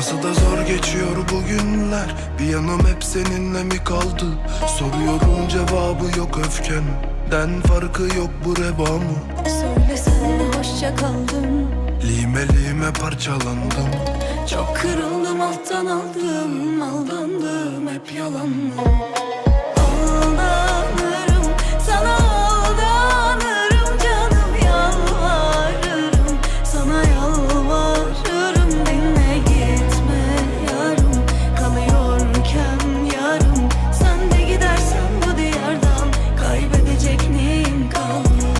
Nasıl da zor geçiyor bugünler Bir yanım hep seninle mi kaldı? Soruyorum cevabı yok öfkenden. Farkı yok bu reba mı? Söylesene hoşça kaldım Lime lime parçalandım. Çok kırıldım alttan aldım Aldandım